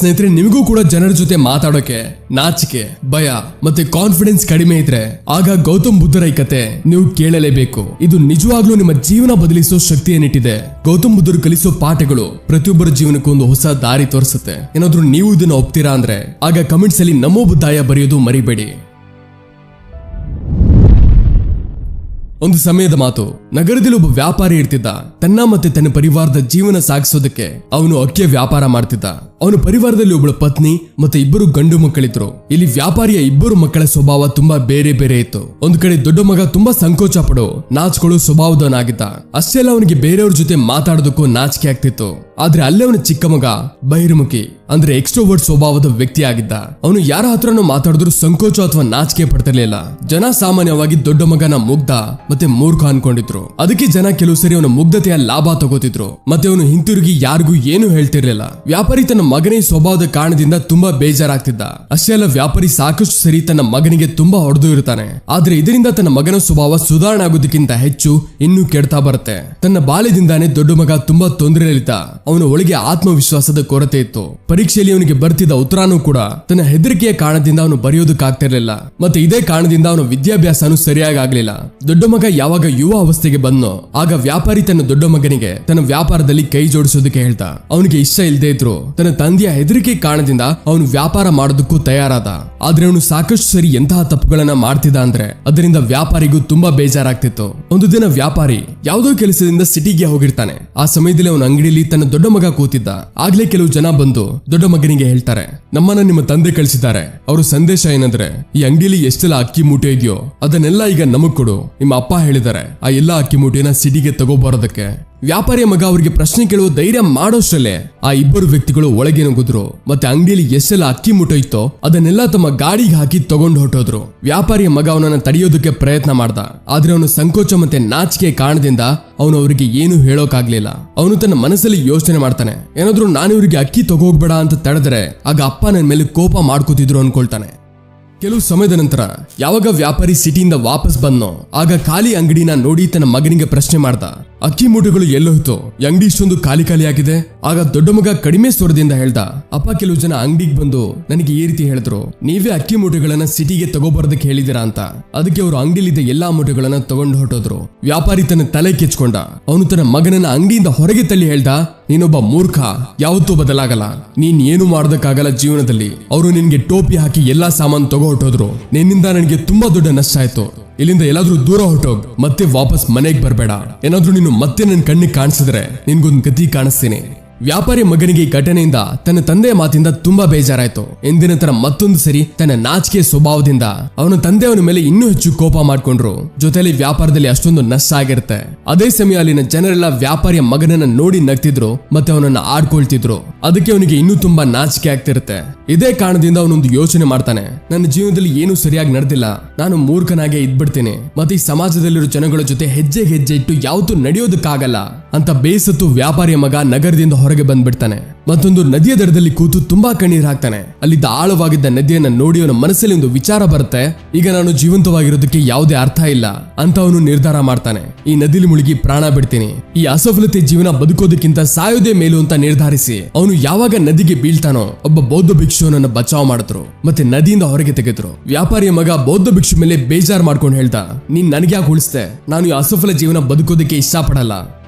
ಸ್ನೇಹಿತರೆ, ನಿಮಗೂ ಕೂಡ ಜನರ ಜೊತೆ ಮಾತಾಡೋಕೆ ನಾಚಿಕೆ, ಭಯ ಮತ್ತೆ ಕಾನ್ಫಿಡೆನ್ಸ್ ಕಡಿಮೆ ಇದ್ರೆ ಆಗ ಗೌತಮ್ ಬುದ್ಧರ ಈ ಕತೆ ನೀವು ಕೇಳಲೇಬೇಕು. ಇದು ನಿಜವಾಗ್ಲೂ ನಿಮ್ಮ ಜೀವನ ಬದಲಿಸೋ ಶಕ್ತಿಯನ್ನಿಟ್ಟಿದೆ. ಗೌತಮ್ ಬುದ್ಧರು ಕಲಿಸೋ ಪಾಠಗಳು ಪ್ರತಿಯೊಬ್ಬರ ಜೀವನಕ್ಕೂ ಒಂದು ಹೊಸ ದಾರಿ ತೋರಿಸುತ್ತೆ. ಏನಾದ್ರೂ ನೀವು ಇದನ್ನ ಒಪ್ತೀರಾ ಅಂದ್ರೆ ಆಗ ಕಮೆಂಟ್ಸ್ ಅಲ್ಲಿ ನಮೋ ಬುದ್ಧಾಯ ಬರೆಯೋದು ಮರಿಬೇಡಿ. ಒಂದು ಸಮಯದ ಮಾತು. ನಗರದಲ್ಲಿ ಒಬ್ಬ ವ್ಯಾಪಾರಿ ಇರ್ತಿದ್ದ. ತನ್ನ ಮತ್ತೆ ತನ್ನ ಪರಿವಾರದ ಜೀವನ ಸಾಗಿಸೋದಕ್ಕೆ ಅವನು ಅಕ್ಕಿಯ ವ್ಯಾಪಾರ ಮಾಡ್ತಿದ್ದ. ಅವನ ಪರಿವಾರದಲ್ಲಿ ಒಬ್ಬಳು ಪತ್ನಿ ಮತ್ತೆ ಇಬ್ಬರು ಗಂಡು ಮಕ್ಕಳಿದ್ರು. ಇಲ್ಲಿ ವ್ಯಾಪಾರಿಯ ಇಬ್ಬರು ಮಕ್ಕಳ ಸ್ವಭಾವ ತುಂಬಾ ಬೇರೆ ಬೇರೆ ಇತ್ತು. ಒಂದು ಕಡೆ ದೊಡ್ಡ ಮಗ ತುಂಬಾ ಸಂಕೋಚ ಪಡೋ, ನಾಚ್ಕೊಳ್ಳೋ ಸ್ವಭಾವದವನಾಗಿದ್ದ. ಅಷ್ಟೇ ಅಲ್ಲ, ಅವನಿಗೆ ಬೇರೆಯವ್ರ ಜೊತೆ ಮಾತಾಡೋದಕ್ಕೂ ನಾಚಿಕೆ ಆಗ್ತಿತ್ತು. ಆದ್ರೆ ಅಲ್ಲೇ ಅವನ ಚಿಕ್ಕ ಮಗ ಬಹಿರ್ಮುಖಿ, ಅಂದ್ರೆ ಎಕ್ಸ್ಟ್ರೋವರ್ಡ್ ಸ್ವಭಾವದ ವ್ಯಕ್ತಿ ಆಗಿದ್ದ ಅವನು ಯಾರ ಹತ್ರನೂ ಮಾತಾಡಿದ್ರು ಸಂಕೋಚ ಅಥವಾ ನಾಚಿಕೆ ಪಡ್ತಿರ್ಲಿಲ್ಲ. ಜನ ಸಾಮಾನ್ಯವಾಗಿ ದೊಡ್ಡ ಮಗನ ಮುಗ್ಧ ಮತ್ತೆ ಮೂರ್ಖ ಅನ್ಕೊಂಡಿದ್ರು. ಅದಕ್ಕೆ ಜನ ಕೆಲವು ಸರಿ ಅವನ ಮುಗ್ಧತೆಯ ಲಾಭ ತಗೋತಿದ್ರು. ಮತ್ತೆ ಅವನು ಹಿಂತಿರುಗಿ ಯಾರಿಗೂ ಏನು ಹೇಳ್ತಿರ್ಲಿಲ್ಲ. ವ್ಯಾಪಾರಿ ತನ್ನ ಮಗನೇ ಸ್ವಭಾವದ ಕಾರಣದಿಂದ ತುಂಬಾ ಬೇಜಾರಾಗ್ತಿದ್ದ. ಅಷ್ಟೇ ಅಲ್ಲ, ವ್ಯಾಪಾರಿ ಸಾಕಷ್ಟು ಸರಿ ತನ್ನ ಮಗನಿಗೆ ತುಂಬಾ ಹೊಡೆದು ಇರ್ತಾನೆ ಆದ್ರೆ ಇದರಿಂದ ತನ್ನ ಮಗನ ಸ್ವಭಾವ ಸುಧಾರಣೆ ಆಗೋದಕ್ಕಿಂತ ಹೆಚ್ಚು ಇನ್ನೂ ಕೆಡ್ತಾ ಬರುತ್ತೆ. ತನ್ನ ಬಾಲ್ಯದಿಂದಾನೆ ದೊಡ್ಡ ಮಗ ತುಂಬಾ ತೊಂದರೆಯಲ್ಲಿದ್ದ. ಅವನ ಒಳಗೆ ಆತ್ಮವಿಶ್ವಾಸದ ಕೊರತೆ ಇತ್ತು. ಪರೀಕ್ಷೆಯಲ್ಲಿ ಅವನಿಗೆ ಬರ್ತಿದ್ದ ಉತ್ತರಾನು ಕೂಡ ತನ್ನ ಹೆದರಿಕೆಯ ಕಾರಣದಿಂದ ಅವನು ಬರೆಯೋದಕ್ಕಾಗ್ತಿರ್ಲಿಲ್ಲ. ಮತ್ತೆ ಇದೇ ಕಾರಣದಿಂದ ಅವನ ವಿದ್ಯಾಭ್ಯಾಸನೂ ಸರಿಯಾಗಿ ಆಗ್ಲಿಲ್ಲ. ದೊಡ್ಡ ಮಗ ಯಾವಾಗ ಯುವ ಅವಸ್ಥೆಗೆ ಬಂದೋ ಆಗ ವ್ಯಾಪಾರಿ ತನ್ನ ದೊಡ್ಡ ಮಗನಿಗೆ ತನ್ನ ವ್ಯಾಪಾರದಲ್ಲಿ ಕೈ ಜೋಡಿಸೋದಕ್ಕೆ ಹೇಳ್ತಾ, ಅವನಿಗೆ ಇಷ್ಟ ಇಲ್ಲದೆ ಇದ್ರು. ತನ್ನ ತಂದೆಯ ಹೆದರಿಕೆ ಕಾರಣದಿಂದ ಅವನು ವ್ಯಾಪಾರ ಮಾಡೋದಕ್ಕೂ ತಯಾರಾದ. ಆದ್ರೆ ಅವನು ಸಾಕಷ್ಟು ಸರಿ ಎಂತಹ ತಪ್ಪುಗಳನ್ನ ಮಾಡ್ತಿದ್ದ ಅಂದ್ರೆ ಅದರಿಂದ ವ್ಯಾಪಾರಿಗೂ ತುಂಬಾ ಬೇಜಾರಾಗ್ತಿತ್ತು. ಒಂದು ದಿನ ವ್ಯಾಪಾರಿ ಯಾವುದೋ ಕೆಲಸದಿಂದ ಸಿಟಿಗೆ ಹೋಗಿರ್ತಾನೆ. ಆ ಸಮಯದಲ್ಲಿ ಅವನ ಅಂಗಡಿಯಲ್ಲಿ ತನ್ನ ದೊಡ್ಡ ಮಗ ಕೂತಿದ್ದ. ಆಗ್ಲೇ ಕೆಲವು ಜನ ಬಂದು ದೊಡ್ಡ ಮಗನಿಗೆ ಹೇಳ್ತಾರೆ, ನಮ್ಮನ್ನ ನಿಮ್ಮ ತಂದೆ ಕಳಿಸಿದ್ದಾರೆ. ಅವರು ಸಂದೇಶ ಏನಂದ್ರೆ, ಈ ಅಂಗಡಿಯಲ್ಲಿ ಎಷ್ಟೆಲ್ಲ ಅಕ್ಕಿ ಮೂಟೆ ಇದೆಯೋ ಅದನ್ನೆಲ್ಲ ಈಗ ನಮಗ್ ಕೊಡು. ನಿಮ್ಮ ಅಪ್ಪ ಹೇಳಿದ್ದಾರೆ, ಆ ಎಲ್ಲಾ ಅಕ್ಕಿ ಮೂಟೆನ ಸಿಟಿಗೆ ತಗೋಬರೋದಕ್ಕೆ. ವ್ಯಾಪಾರಿಯ ಮಗ ಅವರಿಗೆ ಪ್ರಶ್ನೆ ಕೇಳುವ ಧೈರ್ಯ ಮಾಡೋಷ್ಟರಲ್ಲೇ ಆ ಇಬ್ಬರು ವ್ಯಕ್ತಿಗಳು ಒಳಗೆ ನುಗ್ಗಿದ್ರು. ಮತ್ತೆ ಅಂಗಡಿಯಲ್ಲಿ ಎಷ್ಟೆಲ್ಲ ಅಕ್ಕಿ ಮುಟ್ಟೋಯ್ತೋ ಅದನ್ನೆಲ್ಲ ತಮ್ಮ ಗಾಡಿಗೆ ಹಾಕಿ ತಗೊಂಡು ಹೊಟ್ಟೋದ್ರು ವ್ಯಾಪಾರಿಯ ಮಗ ಅವನನ್ನ ತಡೆಯೋದಕ್ಕೆ ಪ್ರಯತ್ನ ಮಾಡ್ದ. ಆದ್ರೆ ಅವನು ಸಂಕೋಚ ಮತ್ತೆ ನಾಚಿಕೆ ಕಾರಣದಿಂದ ಅವನು ಅವರಿಗೆ ಏನು ಹೇಳೋಕಾಗ್ಲಿಲ್ಲ. ಅವನು ತನ್ನ ಮನಸ್ಸಲ್ಲಿ ಯೋಚನೆ ಮಾಡ್ತಾನೆ. ಏನಾದ್ರೂ ನಾನು ಇವರಿಗೆ ಅಕ್ಕಿ ತಗೋಗ್ಬೇಡ ಅಂತ ತಡೆದ್ರೆ ಆಗ ಅಪ್ಪ ನನ್ನ ಮೇಲೆ ಕೋಪ ಮಾಡ್ಕೋತಿದ್ರು ಅನ್ಕೊಳ್ತಾನೆ. ಕೆಲವು ಸಮಯದ ನಂತರ ಯಾವಾಗ ವ್ಯಾಪಾರಿ ಸಿಟಿಯಿಂದ ವಾಪಸ್ ಬಂದ್ನೋ, ಆಗ ಖಾಲಿ ಅಂಗಡಿನ ನೋಡಿ ತನ್ನ ಮಗನಿಗೆ ಪ್ರಶ್ನೆ ಮಾಡ್ದ. ಅಕ್ಕಿ ಮೂಟೆಗಳು ಎಲ್ಲೋಯ್ತು ಅಂಗಡಿ ಇಷ್ಟೊಂದು ಖಾಲಿ ಖಾಲಿ ಆಗಿದೆ. ಆಗ ದೊಡ್ಡ ಮಗ ಕಡಿಮೆ ಸ್ವರದಿಂದ ಹೇಳ್ದ, ಅಪ್ಪ, ಕೆಲವು ಜನ ಅಂಗಡಿಗೆ ಬಂದು ನನಗೆ ಈ ರೀತಿ ಹೇಳಿದ್ರು. ನೀವೇ ಅಕ್ಕಿ ಮೂಟೆಗಳನ್ನ ಸಿಟಿಗೆ ತಗೋಬಾರದಕ್ಕೆ ಹೇಳಿದಿರಾ ಅಂತ. ಅದಕ್ಕೆ ಅವರು ಅಂಗಡಿಲಿದ್ದ ಎಲ್ಲಾ ಮೂಟೆಗಳನ್ನ ತಗೊಂಡು ಹೊಟ್ಟೋದ್ರು ವ್ಯಾಪಾರಿ ತನ್ನ ತಲೆ ಕೆಚ್ಕೊಂಡ. ಅವನು ತನ್ನ ಮಗನನ್ನ ಅಂಗಡಿಯಿಂದ ಹೊರಗೆ ತಳ್ಳಿ ಹೇಳ್ದ, ನೀನೊಬ್ಬ ಮೂರ್ಖ, ಯಾವತ್ತೂ ಬದಲಾಗಲ್ಲ. ನೀನ್ ಏನು ಮಾಡೋದಕ್ಕಾಗಲ್ಲ ಜೀವನದಲ್ಲಿ. ಅವರು ನಿನ್ಗೆ ಟೋಪಿ ಹಾಕಿ ಎಲ್ಲಾ ಸಾಮಾನು ತಗೋ ಹೊಟ್ಟೋದ್ರು ನಿನ್ನಿಂದ ನನಗೆ ತುಂಬಾ ದೊಡ್ಡ ನಷ್ಟ ಆಯ್ತು. ಇಲ್ಲಿಂದ ಎಲ್ಲಾದ್ರೂ ದೂರ ಹೊರಟೋಗ್, ಮತ್ತೆ ವಾಪಸ್ ಮನೆಗೆ ಬರಬೇಡ. ಏನಾದ್ರೂ ನೀನು ಮತ್ತೆ ನನ್ನ ಕಣ್ಣಿಗೆ ಕಾಣಿಸಿದ್ರೆ ನಿನ್ಗೊಂದು ಗತಿ ಕಾಣಿಸ್ತೀನಿ. ವ್ಯಾಪಾರಿ ಮಗನಿಗೆ ಘಟನೆಯಿಂದ ತನ್ನ ತಂದೆಯ ಮಾತಿಂದ ತುಂಬಾ ಬೇಜಾರಾಯ್ತು. ಎಂದಿನ ತರ ಮತ್ತೊಂದು ಸರಿ ತನ್ನ ನಾಚಿಕೆ ಸ್ವಭಾವದಿಂದ ಅವನ ತಂದೆಯವನ ಮೇಲೆ ಇನ್ನೂ ಹೆಚ್ಚು ಕೋಪ ಮಾಡ್ಕೊಂಡ್ರು. ಜೊತೆಲಿ ವ್ಯಾಪಾರದಲ್ಲಿ ಅಷ್ಟೊಂದು ನಷ್ಟ ಆಗಿರುತ್ತೆ ಅದೇ ಸಮಯ ಅಲ್ಲಿನ ಜನರೆಲ್ಲ ವ್ಯಾಪಾರಿಯ ಮಗನನ್ನ ನೋಡಿ ನಗ್ತಿದ್ರು ಮತ್ತೆ ಅವನನ್ನ ಆಡ್ಕೊಳ್ತಿದ್ರು. ಅದಕ್ಕೆ ಅವನಿಗೆ ಇನ್ನೂ ತುಂಬಾ ನಾಚಿಕೆ ಆಗ್ತಿರುತ್ತೆ. ಇದೇ ಕಾರಣದಿಂದ ಅವನೊಂದು ಯೋಚನೆ ಮಾಡ್ತಾನೆ. ನನ್ನ ಜೀವನದಲ್ಲಿ ಏನು ಸರಿಯಾಗಿ ನಡೆದಿಲ್ಲ. ನಾನು ಮೂರ್ಖನಾಗೆ ಇದ್ಬಿಡ್ತೀನಿ. ಮತ್ತೆ ಈ ಸಮಾಜದಲ್ಲಿರೋ ಜನಗಳ ಜೊತೆ ಹೆಜ್ಜೆ ಹೆಜ್ಜೆ ಇಟ್ಟು ಯಾವತ್ತೂ ನಡೆಯೋದಕ್ಕಾಗಲ್ಲ ಅಂತ ಬೇಸತ್ತು ವ್ಯಾಪಾರಿಯ ಮಗ ನಗರದಿಂದ ಹೊರಗೆ ಬಂದ್ಬಿಡ್ತಾನೆ. ಮತ್ತೊಂದು ನದಿಯ ದಡದಲ್ಲಿ ಕೂತು ತುಂಬಾ ಕಣ್ಣೀರ್ ಹಾಕ್ತಾನೆ. ಅಲ್ಲಿದ್ದ ಆಳವಾಗಿದ್ದ ನದಿಯನ್ನ ನೋಡಿ ಅವನ ಮನಸ್ಸಲ್ಲಿ ಒಂದು ವಿಚಾರ ಬರುತ್ತೆ. ಈಗ ನಾನು ಜೀವಂತವಾಗಿರೋದಕ್ಕೆ ಯಾವುದೇ ಅರ್ಥ ಇಲ್ಲ ಅಂತ ಅವನು ನಿರ್ಧಾರ ಮಾಡ್ತಾನೆ. ಈ ನದಿಲಿ ಮುಳುಗಿ ಪ್ರಾಣ ಬಿಡ್ತೀನಿ. ಈ ಅಸಫಲತೆ ಜೀವನ ಬದುಕೋದಕ್ಕಿಂತ ಸಾಯೋದೇ ಮೇಲು ಅಂತ ನಿರ್ಧರಿಸಿ ಅವನು ಯಾವಾಗ ನದಿಗೆ ಬೀಳ್ತಾನೋ ಒಬ್ಬ ಬೌದ್ಧ ಭಿಕ್ಷುವನನ್ನ ಬಚಾವ್ ಮಾಡಿದ್ರು. ಮತ್ತೆ ನದಿಯಿಂದ ಹೊರಗೆ ತೆಗೆದ್ರು. ವ್ಯಾಪಾರಿಯ ಮಗ ಬೌದ್ಧ ಭಿಕ್ಷು ಮೇಲೆ ಬೇಜಾರ್ ಮಾಡ್ಕೊಂಡು ಹೇಳ್ತಾ ನೀನ್ ನನಗೆ ಯಾಕೆ ಉಳಿಸ್ತೆ ನಾನು ಈ ಅಸಫಲ ಜೀವನ ಬದುಕೋದಕ್ಕೆ ಇಷ್ಟಪಡಲ್ಲ.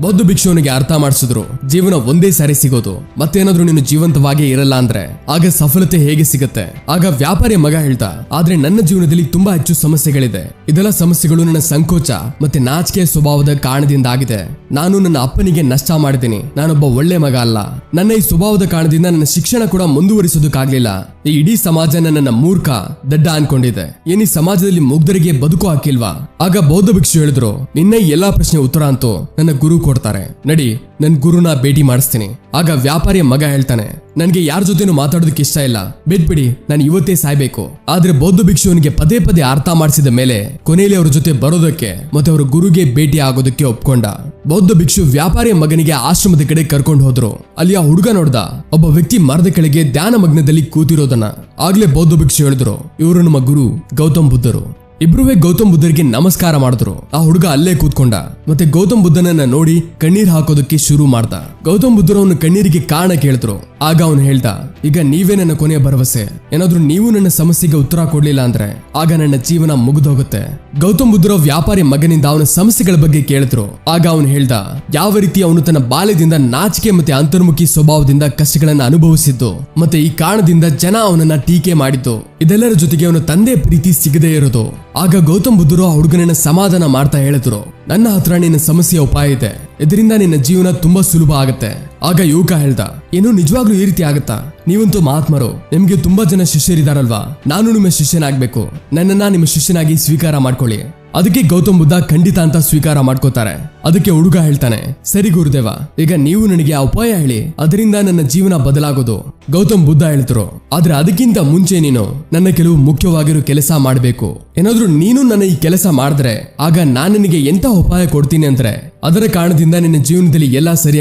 ಬೌದ್ಧ ಭಿಕ್ಷುವನಿಗೆ ಅರ್ಥ ಮಾಡಿಸಿದ್ರು, ಜೀವನ ಒಂದೇ ಸಾರಿ ಸಿಗೋದು, ಮತ್ತೇನಾದ್ರೂ ನೀನು ಜೀವಂತವಾಗಿ ಇರಲ್ಲ ಅಂದ್ರೆ, ಆಗ ಸಫಲತೆ ಹೇಗೆ ಸಿಗುತ್ತೆ? ಆಗ ವ್ಯಾಪಾರಿ ಮಗ ಹೇಳ್ತಾ ಆದ್ರೆ ನನ್ನ ಜೀವನದಲ್ಲಿ ತುಂಬಾ ಹೆಚ್ಚು ಸಮಸ್ಯೆಗಳಿದೆ. ಇದೆಲ್ಲ ಸಮಸ್ಯೆಗಳು ನನ್ನ ಸಂಕೋಚ ಮತ್ತೆ ನಾಚಿಕೆ ಸ್ವಭಾವದ ಕಾರಣದಿಂದ ಆಗಿದೆ ನಾನು ನನ್ನ ಅಪ್ಪನಿಗೆ ನಷ್ಟ ಮಾಡಿದ್ದೀನಿ. ನಾನೊಬ್ಬ ಒಳ್ಳೆ ಮಗ ಅಲ್ಲ. ನನ್ನ ಈ ಸ್ವಭಾವದ ಕಾರಣದಿಂದ ನನ್ನ ಶಿಕ್ಷಣ ಕೂಡ ಮುಂದುವರಿಸೋದಕ್ಕಾಗ್ಲಿಲ್ಲ. ಈ ಇಡೀ ಸಮಾಜ ನನ್ನ ಮೂರ್ಖ, ದಡ್ಡ ಅನ್ಕೊಂಡಿದೆ. ಏನಿ ಸಮಾಜದಲ್ಲಿ ಮುಗ್ಧರಿಗೆ ಬದುಕು ಹಾಕಿಲ್ವಾ? ಆಗ ಬೌದ್ಧ ಭಿಕ್ಷು ಹೇಳಿದ್ರು, ನಿನ್ನ ಎಲ್ಲಾ ಪ್ರಶ್ನೆ ಉತ್ತರ ಅಂತೂ ನನ್ನ ಗುರು ಕೊಡ್ತಾರೆ. ನಡಿ ನನ್ ಗುರುನ ಭೇಟಿ ಮಾಡಿಸ್ತೀನಿ. ಆಗ ವ್ಯಾಪಾರಿಯ ಮಗ ಹೇಳ್ತಾನೆ, ನನ್ಗೆ ಯಾರ ಜೊತೆನೂ ಮಾತಾಡೋದಕ್ಕೆ ಇಷ್ಟ ಇಲ್ಲ. ಬಿಟ್ಬಿಡಿ, ನಾನು ಇವತ್ತೇ ಸಾಯ್ಬೇಕು. ಆದ್ರೆ ಬೌದ್ಧ ಭಿಕ್ಷುವನಿಗೆ ಪದೇ ಪದೇ ಅರ್ಥ ಮಾಡಿಸಿದ ಮೇಲೆ ಕೊನೆಯಲ್ಲಿ ಅವ್ರ ಜೊತೆ ಬರೋದಕ್ಕೆ ಮತ್ತೆ ಅವ್ರ ಗುರುಗೆ ಭೇಟಿ ಆಗೋದಕ್ಕೆ ಒಪ್ಕೊಂಡ. ಬೌದ್ಧ ಭಿಕ್ಷು ವ್ಯಾಪಾರಿಯ ಮಗನಿಗೆ ಆಶ್ರಮದ ಕಡೆ ಕರ್ಕೊಂಡು ಹೋದ್ರು. ಅಲ್ಲಿ ಆ ಹುಡುಗ ನೋಡ್ದ, ಒಬ್ಬ ವ್ಯಕ್ತಿ ಮರದ ಕೆಳಗೆ ಧ್ಯಾನ ಮಗ್ನದಲ್ಲಿ ಕೂತಿರೋದನ್ನ. ಆಗ್ಲೇ ಬೌದ್ಧ ಭಿಕ್ಷು ಹೇಳಿದ್ರು, ಇವರು ನಮ್ಮ ಗುರು ಗೌತಮ್ ಬುದ್ಧರು. ಇಬ್ರುವೆ ಗೌತಮ್ ಬುದ್ಧರಿಗೆ ನಮಸ್ಕಾರ ಮಾಡಿದ್ರು. ಆ ಹುಡುಗ ಅಲ್ಲೇ ಕೂತ್ಕೊಂಡ. ಮತ್ತೆ ಗೌತಮ್ ಬುದ್ಧನನ್ನ ನೋಡಿ ಕಣ್ಣೀರ್ ಹಾಕೋದಕ್ಕೆ ಶುರು ಮಾಡ್ದ. ಗೌತಮ್ ಬುದ್ಧರು ಅವನ ಕಣ್ಣೀರಿಗೆ ಕಾರಣ ಕೇಳಿದ್ರು. ಆಗ ಅವನು ಹೇಳ್ದ, ಈಗ ನೀವೇ ನನ್ನ ಕೊನೆಯ ಭರವಸೆ. ಏನಾದ್ರೂ ನೀವು ನನ್ನ ಸಮಸ್ಯೆಗೆ ಉತ್ತರ ಕೊಡ್ಲಿಲ್ಲ ಅಂದ್ರೆ ಆಗ ನನ್ನ ಜೀವನ ಮುಗಿದೋಗುತ್ತೆ. ಗೌತಮ್ ಬುದ್ಧರ ವ್ಯಾಪಾರಿ ಮಗನಿಂದ ಅವನ ಸಮಸ್ಯೆಗಳ ಬಗ್ಗೆ ಕೇಳಿದ್ರು. ಆಗ ಅವನು ಹೇಳ್ದ, ಯಾವ ರೀತಿ ಅವನು ತನ್ನ ಬಾಲ್ಯದಿಂದ ನಾಚಿಕೆ ಮತ್ತೆ ಅಂತರ್ಮುಖಿ ಸ್ವಭಾವದಿಂದ ಕಷ್ಟಗಳನ್ನ ಅನುಭವಿಸಿದ್ದು, ಮತ್ತೆ ಈ ಕಾರಣದಿಂದ ಜನ ಅವನನ್ನ ಟೀಕೆ ಮಾಡಿದ್ದು. ಇದೆಲ್ಲರ ಜೊತೆಗೆ ಅವನ ತಂದೆ ಪ್ರೀತಿ ಸಿಗದೇ ಇರೋದು. ಆಗ ಗೌತಮ್ ಬುದ್ಧರು ಆ ಹುಡುಗನನ್ನ ಸಮಾಧಾನ ಮಾಡ್ತಾ ಹೇಳಿದ್ರು. ನನ್ನ ಹತ್ರ ನಿನ್ನ ಸಮಸ್ಯೆ ಉಪಾಯ ಇದೆ. ಇದರಿಂದ ನಿನ್ನ ಜೀವನ ತುಂಬಾ ಸುಲಭ ಆಗತ್ತೆ. ಆಗ ಯುವಕ ಹೇಳ್ದ. ಏನು ನಿಜವಾಗ್ಲೂ ಈ ರೀತಿ ಆಗತ್ತಾ? ನೀವಂತೂ ಮಹಾತ್ಮರು. ನಿಮ್ಗೆ ತುಂಬಾ ಜನ ಶಿಷ್ಯರಿದಾರಲ್ವಾ? ನಾನು ನಿಮ್ಮ ಶಿಷ್ಯನಾಗ್ಬೇಕು. ನನ್ನನ್ನ ನಿಮ್ಮ ಶಿಷ್ಯನಾಗಿ ಸ್ವೀಕಾರ ಮಾಡ್ಕೊಳ್ಳಿ. ಅದಕ್ಕೆ ಗೌತಮ್ ಬುದ್ಧ ಖಂಡಿತ ಅಂತ ಸ್ವೀಕಾರ ಮಾಡ್ಕೋತಾರೆ. ಅದಕ್ಕೆ ಹುಡುಗ ಹೇಳ್ತಾನೆ, ಸರಿ ಗುರುದೇವ, ಈಗ ನೀವು ನನಗೆ ಆ ಉಪಾಯ ಹೇಳಿ, ಅದರಿಂದ ನನ್ನ ಜೀವನ ಬದಲಾಗೋದು. ಗೌತಮ್ ಬುದ್ಧ ಹೇಳ್ತರು, ಆದ್ರೆ ಅದಕ್ಕಿಂತ ಮುಂಚೆ ನೀನು ನನ್ನ ಕೆಲವು ಮುಖ್ಯವಾಗಿರೋ ಕೆಲಸ ಮಾಡಬೇಕು. ಏನಾದ್ರೂ ನೀನು ನನ್ನ ಈ ಕೆಲಸ ಮಾಡಿದ್ರೆ, ಆಗ ನಾನು ನಿನಗೆ ಎಂತ ಉಪಾಯ ಕೊಡ್ತೀನಿ ಅಂದ್ರೆ, ಅದರ ಕಾರಣದಿಂದ ನಿನ್ನ ಜೀವನದಲ್ಲಿ ಎಲ್ಲ ಸರಿ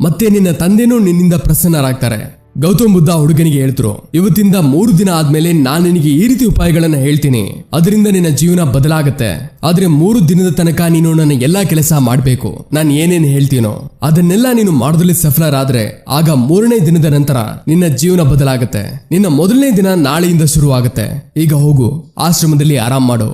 ಮತ್ತೆ ನಿನ್ನ ತಂದೆನೂ ನಿನ್ನಿಂದ ಪ್ರಸನ್ನರಾಗ್ತಾರೆ. ಗೌತಮ್ ಬುದ್ಧ ಹುಡುಗನಿಗೆ ಹೇಳ್ತರು, ಇವತ್ತಿಂದ ಮೂರು ದಿನ ಆದ್ಮೇಲೆ ನಾನು ನಿನಗೆ ಈ ರೀತಿ ಉಪಾಯಗಳನ್ನ ಹೇಳ್ತೀನಿ. ಅದರಿಂದ ನಿನ್ನ ಜೀವನ ಬದಲಾಗತ್ತೆ. ಆದ್ರೆ ಮೂರು ದಿನದ ತನಕ ನೀನು ನನ್ನ ಎಲ್ಲಾ ಕೆಲಸ ಮಾಡಬೇಕು. ನಾನು ಏನೇನು ಹೇಳ್ತೀನೋ ಅದನ್ನೆಲ್ಲ ನೀನು ಮಾಡೋದ್ರಲ್ಲಿ ಸಫಲರಾದ್ರೆ ಆಗ ಮೂರನೇ ದಿನದ ನಂತರ ನಿನ್ನ ಜೀವನ ಬದಲಾಗತ್ತೆ. ನಿನ್ನ ಮೊದಲನೇ ದಿನ ನಾಳೆಯಿಂದ ಶುರುವಾಗತ್ತೆ. ಈಗ ಹೋಗು, ಆಶ್ರಮದಲ್ಲಿ ಆರಾಮ್ ಮಾಡು.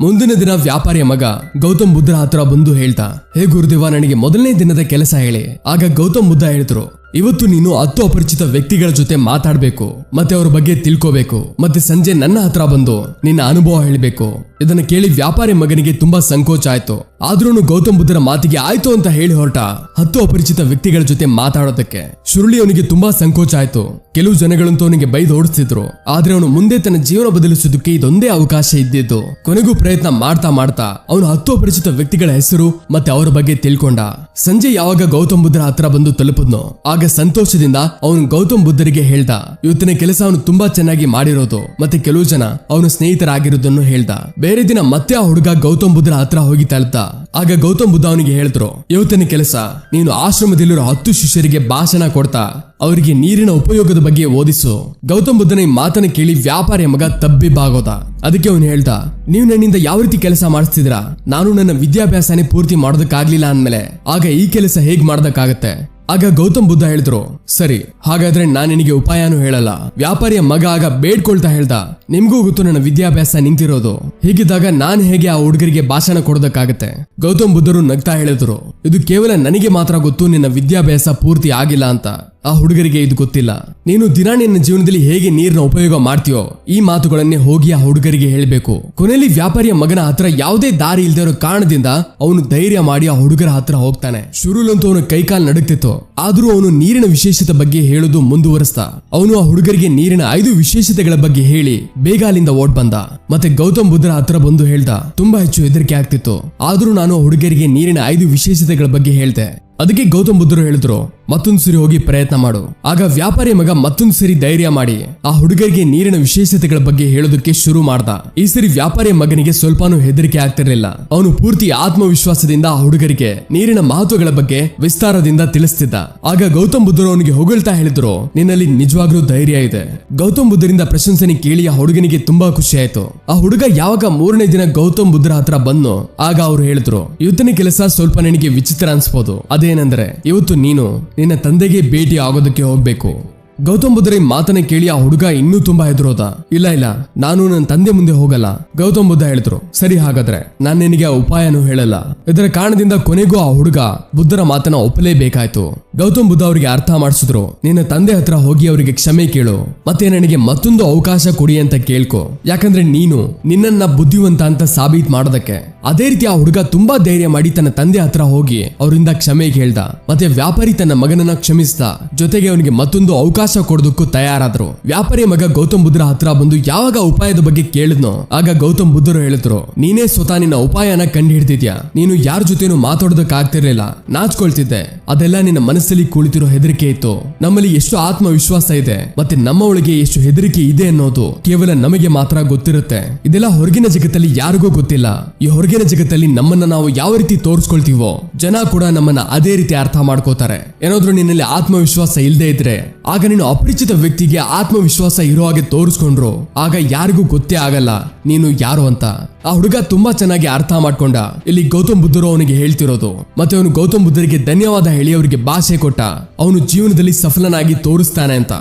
ಮುಂದಿನ ದಿನ ವ್ಯಾಪಾರಿಯ ಮಗ ಗೌತಮ್ ಬುದ್ಧರ ಹತ್ರ ಬಂದು ಹೇಳ್ತಾ, ಹೇ ಗುರುದೇವ, ನನಗೆ ಮೊದಲನೇ ದಿನದ ಕೆಲಸ ಹೇಳಿ. ಆಗ ಗೌತಮ್ ಬುದ್ಧ ಹೇಳಿದ್ರು ಇವತ್ತು ನೀನು ಹತ್ತು ಅಪರಿಚಿತ ವ್ಯಕ್ತಿಗಳ ಜೊತೆ ಮಾತಾಡಬೇಕು, ಮತ್ತೆ ಅವ್ರ ಬಗ್ಗೆ ತಿಳ್ಕೋಬೇಕು, ಮತ್ತೆ ಸಂಜೆ ನನ್ನ ಹತ್ರ ಬಂದು ನಿನ್ನ ಅನುಭವ ಹೇಳಬೇಕು. ಇದನ್ನ ಕೇಳಿ ವ್ಯಾಪಾರಿ ಮಗನಿಗೆ ತುಂಬಾ ಸಂಕೋಚ ಆಯ್ತು. ಆದ್ರೂ ಗೌತಮ್ ಬುದ್ಧರ ಮಾತಿಗೆ ಆಯ್ತು ಅಂತ ಹೇಳಿ ಹೊರಟ ಹತ್ತು ಅಪರಿಚಿತ ವ್ಯಕ್ತಿಗಳ ಜೊತೆ ಮಾತಾಡೋದಕ್ಕೆ ಶುರುಳಿ ಅವನಿಗೆ ತುಂಬಾ ಸಂಕೋಚ ಆಯ್ತು. ಕೆಲವು ಜನಗಳಂತೂ ಅವನಿಗೆ ಬೈದು ಓಡಿಸ್ತಿದ್ರು. ಆದ್ರೆ ಅವನು ಮುಂದೆ ತನ್ನ ಜೀವನ ಬದಲಿಸೋದಕ್ಕೆ ಇದೊಂದೇ ಅವಕಾಶ ಇದ್ದಿದ್ದು. ಕೊನೆಗೂ ಪ್ರಯತ್ನ ಮಾಡ್ತಾ ಮಾಡ್ತಾ ಅವನು ಹತ್ತು ಅಪರಿಚಿತ ವ್ಯಕ್ತಿಗಳ ಹೆಸರು ಮತ್ತೆ ಅವರ ಬಗ್ಗೆ ತಿಳ್ಕೊಂಡ. ಸಂಜೆ ಯಾವಾಗ ಗೌತಮ್ ಬುದ್ಧರ ಹತ್ರ ಬಂದು ತಲುಪದ್ನೋ, ಆಗ ಸಂತೋಷದಿಂದ ಅವನು ಗೌತಮ್ ಬುದ್ಧರಿಗೆ ಹೇಳ್ದ. ಇವತ್ತಿನ ಕೆಲಸ ಅವನು ತುಂಬಾ ಚೆನ್ನಾಗಿ ಮಾಡಿರೋದು ಮತ್ತೆ ಕೆಲವು ಜನ ಅವನು ಸ್ನೇಹಿತರಾಗಿರೋದನ್ನು ಹೇಳ್ದ. ಬೇರೆ ದಿನ ಮತ್ತೆ ಆ ಹುಡುಗ ಗೌತಮ್ ಬುದ್ಧರ ಹತ್ರ ಹೋಗಿ ತಲುಪ್ತ ಆಗ ಗೌತಮ್ ಬುದ್ಧ ಅವನಿಗೆ ಹೇಳಿದ್ರು ಇವತ್ತಿನ ಕೆಲಸ, ನೀನು ಆಶ್ರಮದಲ್ಲಿರೋ ಹತ್ತು ಶಿಷ್ಯರಿಗೆ ಭಾಷಣ ಕೊಡ್ತಾ, ಅವರಿಗೆ ನೀರಿನ ಉಪಯೋಗದ ಬಗ್ಗೆ ಓದಿಸು. ಗೌತಮ್ ಬುದ್ಧನ ಈ ಮಾತನ್ನ ಕೇಳಿ ವ್ಯಾಪಾರಿಯ ಮಗ ತಬ್ಬಿಬ್ಬಾಗೋದ. ಅದಕ್ಕೆ ಅವನು ಹೇಳ್ದ, ನೀವು ನನ್ನಿಂದ ಯಾವ ರೀತಿ ಕೆಲಸ ಮಾಡಿಸ್ತಿದ್ರ ನಾನು ನನ್ನ ವಿದ್ಯಾಭ್ಯಾಸನೇ ಪೂರ್ತಿ ಮಾಡೋದಕ್ಕಾಗ್ಲಿಲ್ಲ ಅಂದ್ಮೇಲೆ, ಆಗ ಈ ಕೆಲಸ ಹೇಗ್ ಮಾಡೋದಕ್ಕಾಗತ್ತೆ? ಆಗ ಗೌತಮ್ ಬುದ್ಧ ಹೇಳಿದ್ರು ಸರಿ, ಹಾಗಾದ್ರೆ ನಾನು ನಿನಗೆ ಉಪಾಯನೂ ಹೇಳಲ್ಲ. ವ್ಯಾಪಾರಿಯ ಮಗ ಆಗ ಬೇಡ್ಕೊಳ್ತಾ ಹೇಳ್ದ ನಿಮ್ಗೂ ಗೊತ್ತು ನನ್ನ ವಿದ್ಯಾಭ್ಯಾಸ ನಿಂತಿರೋದು. ಹೀಗಿದ್ದಾಗ ನಾನು ಹೇಗೆ ಆ ಹುಡುಗರಿಗೆ ಭಾಷಣ ಕೊಡೋದಕ್ಕಾಗತ್ತೆ? ಗೌತಮ್ ಬುದ್ಧರು ನಗ್ತಾ ಹೇಳಿದ್ರು. ಇದು ಕೇವಲ ನನಗೆ ಮಾತ್ರ ಗೊತ್ತು, ನಿನ್ನ ವಿದ್ಯಾಭ್ಯಾಸ ಪೂರ್ತಿ ಆಗಿಲ್ಲ ಅಂತ. ಆ ಹುಡುಗರಿಗೆ ಇದು ಗೊತ್ತಿಲ್ಲ. ನೀನು ದಿನ ನಿನ್ನ ಜೀವನದಲ್ಲಿ ಹೇಗೆ ನೀರಿನ ಉಪಯೋಗ ಮಾಡ್ತೀಯೋ, ಈ ಮಾತುಗಳನ್ನೇ ಹೋಗಿ ಆ ಹುಡುಗರಿಗೆ ಹೇಳಬೇಕು. ಕೊನೆಯಲ್ಲಿ ವ್ಯಾಪಾರಿಯ ಮಗನ ಹತ್ರ ಯಾವುದೇ ದಾರಿ ಇರೋ ಕಾರಣದಿಂದ ಅವನು ಧೈರ್ಯ ಮಾಡಿ ಆ ಹುಡುಗರ ಹತ್ರ ಹೋಗ್ತಾನೆ. ಶುರುಲಂತೂ ಅವನು ಕೈಕಾಲ್ ನಡುಕ್ತಿತ್ತು ಆದ್ರೂ ಅವನು ನೀರಿನ ವಿಶೇಷತೆ ಬಗ್ಗೆ ಹೇಳೋದು ಮುಂದುವರಿಸ್ತಾ ಅವನು ಆ ಹುಡುಗರಿಗೆ ನೀರಿನ ಐದು ವಿಶೇಷತೆಗಳ ಬಗ್ಗೆ ಹೇಳಿ ಬೇಗ ಅಲ್ಲಿಂದ ಓಡ್ ಬಂದ. ಮತ್ತೆ ಗೌತಮ್ ಬುದ್ಧರ ಹತ್ರ ಬಂದು ಹೇಳ್ದ, ತುಂಬಾ ಹೆಚ್ಚು ಹೆದರಿಕೆ ಆಗ್ತಿತ್ತು. ಆದ್ರೂ ನಾನು ಹುಡುಗರಿಗೆ ನೀರಿನ ಐದು ವಿಶೇಷತೆಗಳ ಬಗ್ಗೆ ಹೇಳ್ದೆ. ಅದಕ್ಕೆ ಗೌತಮ್ ಬುದ್ಧರು ಹೇಳಿದ್ರು ಮತ್ತೊಂದು ಸರಿ ಹೋಗಿ ಪ್ರಯತ್ನ ಮಾಡು. ಆಗ ವ್ಯಾಪಾರಿ ಮಗ ಮತ್ತೊಂದು ಸರಿ ಧೈರ್ಯ ಮಾಡಿ. ಆ ಹುಡುಗರಿಗೆ ನೀರಿನ ವಿಶೇಷತೆಗಳ ಬಗ್ಗೆ ಹೇಳೋದಕ್ಕೆ ಶುರು ಮಾಡ್ದ. ಈ ಸರಿ ವ್ಯಾಪಾರಿ ಮಗನಿಗೆ ಸ್ವಲ್ಪನೂ ಹೆದರಿಕೆ ಆಗ್ತಿರ್ಲಿಲ್ಲ. ಅವನು ಪೂರ್ತಿ ಆತ್ಮವಿಶ್ವಾಸದಿಂದ ಆ ಹುಡುಗರಿಗೆ ನೀರಿನ ಮಹತ್ವಗಳ ಬಗ್ಗೆ ವಿಸ್ತಾರದಿಂದ ತಿಳಿಸ್ತಿದ್ದ. ಆಗ ಗೌತಮ್ ಬುದ್ಧರು ಅವನಿಗೆ ಹೊಗಳ್ತಾ ಹೇಳಿದ್ರು, ನಿನ್ನಲ್ಲಿ ನಿಜವಾಗ್ಲೂ ಧೈರ್ಯ ಇದೆ. ಗೌತಮ್ ಬುದ್ಧರಿಂದ ಪ್ರಶಂಸನೆ ಕೇಳಿ ಆ ಹುಡುಗನಿಗೆ ತುಂಬಾ ಖುಷಿ ಆಯ್ತು. ಆ ಹುಡುಗ ಯಾವಾಗ ಮೂರನೇ ದಿನ ಗೌತಮ್ ಬುದ್ಧರ ಹತ್ರ ಬಂದು ಆಗ ಅವ್ರು ಹೇಳಿದ್ರು, ಇವತ್ತಿನ ಕೆಲಸ ಸ್ವಲ್ಪ ನಿನಗೆ ವಿಚಿತ್ರ ಅನ್ಸ್ಬೋದು. ಅದೇನಂದ್ರೆ, ಇವತ್ತು ನೀನು ನಿನ್ನ ತಂದೆಗೆ ಭೇಟಿ ಆಗೋದಕ್ಕೆ ಹೋಗ್ಬೇಕು. ಗೌತಮ್ ಬುದ್ಧರ ಈ ಮಾತನ್ನ ಕೇಳಿ ಆ ಹುಡುಗ ಇನ್ನೂ ತುಂಬಾ ಹೆದರೋದ. ಇಲ್ಲ ಇಲ್ಲ, ನಾನು ನನ್ನ ತಂದೆ ಮುಂದೆ ಹೋಗಲ್ಲ. ಗೌತಮ್ ಬುದ್ಧ ಹೇಳಿದ್ರು, ಸರಿ ಹಾಗಾದ್ರೆ, ನಾನು ನಿನಗೆ ಆ ಉಪಾಯನೂ ಹೇಳಲ್ಲ. ಇದರ ಕಾರಣದಿಂದ ಕೊನೆಗೂ ಆ ಹುಡುಗ ಬುದ್ಧರ ಮಾತನ್ನ ಒಪ್ಪಲೇಬೇಕಾಯ್ತು. ಗೌತಮ್ ಬುದ್ಧ ಅವರಿಗೆ ಅರ್ಥ ಮಾಡಿಸಿದ್ರು, ನಿನ್ನ ತಂದೆ ಹತ್ರ ಹೋಗಿ ಅವರಿಗೆ ಕ್ಷಮೆ ಕೇಳು, ಮತ್ತೆ ನನಗೆ ಮತ್ತೊಂದು ಅವಕಾಶ ಕೊಡಿ ಅಂತ ಕೇಳ್ಕೊ. ಯಾಕಂದ್ರೆ ನೀನು ನಿನ್ನನ್ನ ಬುದ್ಧಿವಂತ ಅಂತ ಸಾಬೀತ್ ಮಾಡೋದಕ್ಕೆ. ಅದೇ ರೀತಿ ಆ ಹುಡುಗ ತುಂಬಾ ಧೈರ್ಯ ಮಾಡಿ ತನ್ನ ತಂದೆ ಹತ್ರ ಹೋಗಿ ಅವರಿಂದ ಕ್ಷಮೆ ಕೇಳ್ದ, ಮತ್ತೆ ವ್ಯಾಪಾರಿ ತನ್ನ ಮಗನನ್ನ ಕ್ಷಮಿಸ್ದ. ಜೊತೆಗೆ ಅವನಿಗೆ ಮತ್ತೊಂದು ಅವಕಾಶ ಕೊಡೋದಕ್ಕೂ ತಯಾರಾದ್ರು. ವ್ಯಾಪಾರಿ ಮಗ ಗೌತಮ್ ಬುದ್ಧರ ಹತ್ರ ಬಂದು ಯಾವಾಗ ಉಪಾಯದ ಬಗ್ಗೆ ಕೇಳಿದ್ನೋ, ಆಗ ಗೌತಮ್ ಬುದ್ಧರು ಹೇಳಿದ್ರು, ನೀನೇ ಸ್ವತಃ ನಿನ್ನ ಉಪಾಯನ ಕಂಡು ಹಿಡ್ದಿದ್ಯಾ ನೀನು ಯಾರ ಜೊತೆನೂ ಮಾತಾಡೋದಕ್ಕಾಗ್ತಿರ್ಲಿಲ್ಲ. ನಾಚ್ಕೊಳ್ತಿದ್ದೆ. ಅದೆಲ್ಲ ನಿನ್ನ ಮನಸ್ಸಲ್ಲಿ ಕುಳಿತಿರೋ ಹೆದರಿಕೆ ಇತ್ತು. ನಮ್ಮಲ್ಲಿ ಎಷ್ಟು ಆತ್ಮವಿಶ್ವಾಸ ಇದೆ, ಮತ್ತೆ ನಮ್ಮ ಒಳಗೆ ಎಷ್ಟು ಹೆದರಿಕೆ ಇದೆ ಅನ್ನೋದು ಕೇವಲ ನಮಗೆ ಮಾತ್ರ ಗೊತ್ತಿರುತ್ತೆ. ಇದೆಲ್ಲ ಹೊರಗಿನ ಜಗತ್ತಲ್ಲಿ ಯಾರಿಗೂ ಗೊತ್ತಿಲ್ಲ. ಈ ಹೊರಗಿನ ಜಗತ್ತಲ್ಲಿ ನಮ್ಮನ್ನ ನಾವು ಯಾವ ರೀತಿ ತೋರಿಸ್ಕೊಳ್ತೀವೋ, ಜನ ಕೂಡ ನಮ್ಮನ್ನ ಅದೇ ರೀತಿ ಅರ್ಥ ಮಾಡ್ಕೋತಾರೆ. ಏನಾದ್ರೂ ನಿನ್ನಲ್ಲಿ ಆತ್ಮವಿಶ್ವಾಸ ಇಲ್ಲದೆ ಇದ್ರೆ, ಆಗ ನೀನು ಅಪರಿಚಿತ ವ್ಯಕ್ತಿಗೆ ಆತ್ಮವಿಶ್ವಾಸ ಇರೋ ಹಾಗೆ ತೋರಿಸ್ಕೊಂಡ್ರು, ಆಗ ಯಾರಿಗೂ ಗೊತ್ತೇ ಆಗಲ್ಲ, ನೀನು ಯಾರು ಅಂತ. ಆ ಹುಡುಗ ತುಂಬಾ ಚೆನ್ನಾಗಿ ಅರ್ಥ ಮಾಡ್ಕೊಂಡ. ಇಲ್ಲಿ ಗೌತಮ್ ಬುದ್ಧರು ಅವನಿಗೆ ಹೇಳ್ತಿರೋದು. ಮತ್ತೆ ಅವನು ಗೌತಮ್ ಬುದ್ಧರಿಗೆ ಧನ್ಯವಾದ ಹೇಳಿ ಅವರಿಗೆ ಭಾಷೆ ಕೊಟ್ಟ. ಅವನು ಜೀವನದಲ್ಲಿ ಸಫಲನಾಗಿ ತೋರಿಸ್ತಾನೆ ಅಂತ.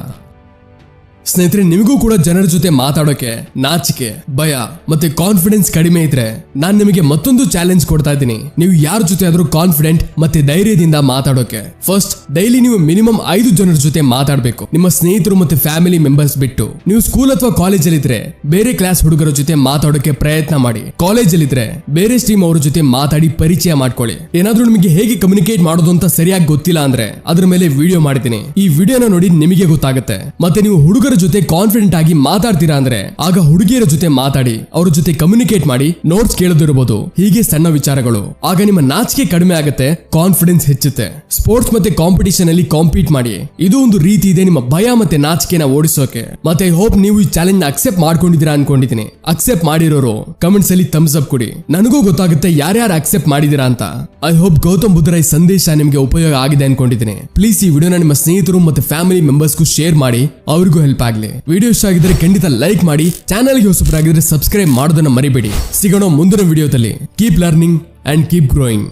ಸ್ನೇಹಿತರೆ, ನಿಮಗೂ ಕೂಡ ಜನರ ಜೊತೆ ಮಾತಾಡೋಕೆ ನಾಚಿಕೆ, ಭಯ ಮತ್ತೆ ಕಾನ್ಫಿಡೆನ್ಸ್ ಕಡಿಮೆ ಇದ್ರೆ ನಾನು ನಿಮಗೆ ಮತ್ತೊಂದು ಚಾಲೆಂಜ್ ಕೊಡ್ತಾ ಇದ್ದೀನಿ. ನೀವು ಯಾರ ಜೊತೆ ಆದ್ರೂ ಕಾನ್ಫಿಡೆಂಟ್ ಮತ್ತೆ ಧೈರ್ಯದಿಂದ ಮಾತಾಡೋಕೆ ಫಸ್ಟ್ ಡೈಲಿ ನೀವು ಮಿನಿಮಮ್ ಐದು ಜನರ ಜೊತೆ ಮಾತಾಡಬೇಕು. ನಿಮ್ಮ ಸ್ನೇಹಿತರು ಮತ್ತೆ ಫ್ಯಾಮಿಲಿ ಮೆಂಬರ್ಸ್ ಬಿಟ್ಟು, ನೀವು ಸ್ಕೂಲ್ ಅಥವಾ ಕಾಲೇಜಲ್ಲಿ ಇದ್ರೆ ಬೇರೆ ಕ್ಲಾಸ್ ಹುಡುಗರ ಜೊತೆ ಮಾತಾಡೋಕೆ ಪ್ರಯತ್ನ ಮಾಡಿ. ಕಾಲೇಜಲ್ಲಿ ಇದ್ರೆ ಬೇರೆ ಸ್ಟ್ರೀಮ್ ಅವ್ರ ಜೊತೆ ಮಾತಾಡಿ ಪರಿಚಯ ಮಾಡ್ಕೊಳ್ಳಿ. ಏನಾದ್ರೂ ನಿಮಗೆ ಹೇಗೆ ಕಮ್ಯುನಿಕೇಟ್ ಮಾಡೋದು ಅಂತ ಸರಿಯಾಗಿ ಗೊತ್ತಿಲ್ಲ ಅಂದ್ರೆ ಅದ್ರ ಮೇಲೆ ವಿಡಿಯೋ ಮಾಡಿದ್ದೀನಿ. ಈ ವಿಡಿಯೋನ ನೋಡಿ ನಿಮಗೆ ಗೊತ್ತಾಗುತ್ತೆ. ಮತ್ತೆ ನೀವು ಹುಡುಗರ ಜೊತೆ ಕಾನ್ಫಿಡೆಂಟ್ ಆಗಿ ಮಾತಾಡ್ತೀರಾ ಅಂದ್ರೆ, ಆಗ ಹುಡುಗಿಯರ ಜೊತೆ ಮಾತಾಡಿ, ಅವ್ರ ಜೊತೆ ಕಮ್ಯುನಿಕೇಟ್ ಮಾಡಿ ನೋಟ್ಸ್ ಕೇಳದಿರಬಹುದು. ಹೀಗೆ ಸಣ್ಣ ವಿಚಾರಗಳು. ಆಗ ನಿಮ್ಮ ನಾಚಿಕೆ ಕಡಿಮೆ ಆಗುತ್ತೆ ಕಾನ್ಫಿಡೆನ್ಸ್ ಹೆಚ್ಚುತ್ತೆ. ಸ್ಪೋರ್ಟ್ಸ್ ಮತ್ತೆ ಕಾಂಪಿಟಿಷನ್ ಅಲ್ಲಿ ಕಾಂಪೀಟ್ ಮಾಡಿ. ಇದು ಒಂದು ರೀತಿ ಇದೆ ನಿಮ್ಮ ಭಯ ಮತ್ತೆ ನಾಚಿಕೆನ ಓಡಿಸೋಕೆ. ಮತ್ತೆ ಐ ಹೋಪ್ ನೀವು ಈ ಚಾಲೆಂಜ್ ಅಕ್ಸೆಪ್ಟ್ ಮಾಡ್ಕೊಂಡಿದ್ದೀರಾ ಅನ್ಕೊಂಡಿದ್ದೀನಿ. ಅಕ್ಸೆಪ್ಟ್ ಮಾಡಿರೋರು ಕಮೆಂಟ್ಸ್ ಅಲ್ಲಿ ಥಮ್ಸ್ ಅಪ್ ಕೊಡಿ. ನನಗೂ ಗೊತ್ತಾಗುತ್ತೆ ಯಾರ್ಯಾರು ಅಕ್ಸೆಪ್ಟ್ ಮಾಡಿದೀರಾ ಅಂತ. ಐ ಹೋಪ್ ಗೌತಮ್ ಬುದ್ಧರ ಈ ಸಂದೇಶ ನಿಮಗೆ ಉಪಯೋಗ ಆಗಿದೆ ಅನ್ಕೊಂಡಿದ್ದೀನಿ. ಪ್ಲೀಸ್ ಈ ವಿಡಿಯೋನ ನಿಮ್ಮ ಸ್ನೇಹಿತರು ಮತ್ತೆ ಫ್ಯಾಮಿಲಿ ಮೆಂಬರ್ಸ್ಗೂ ಶೇರ್ ಮಾಡಿ, ಅವ್ರಿಗೂ ಹೆಲ್ಪ್ ಆಗಲಿ ವಿಡಿಯೋ ಇಷ್ಟ ಆಗಿದ್ರೆ ಖಂಡಿತ ಲೈಕ್ ಮಾಡಿ ಚಾನಲ್ಗೆ ಹೊಸಬರಾಗಿದ್ರೆ ಸಬ್ಸ್ಕ್ರೈಬ್ ಮಾಡೋದನ್ನ ಮರಿಬೇಡಿ. ಸಿಗೋಣ ಮುಂದಿನ ವಿಡಿಯೋದಲ್ಲಿ keep learning and keep growing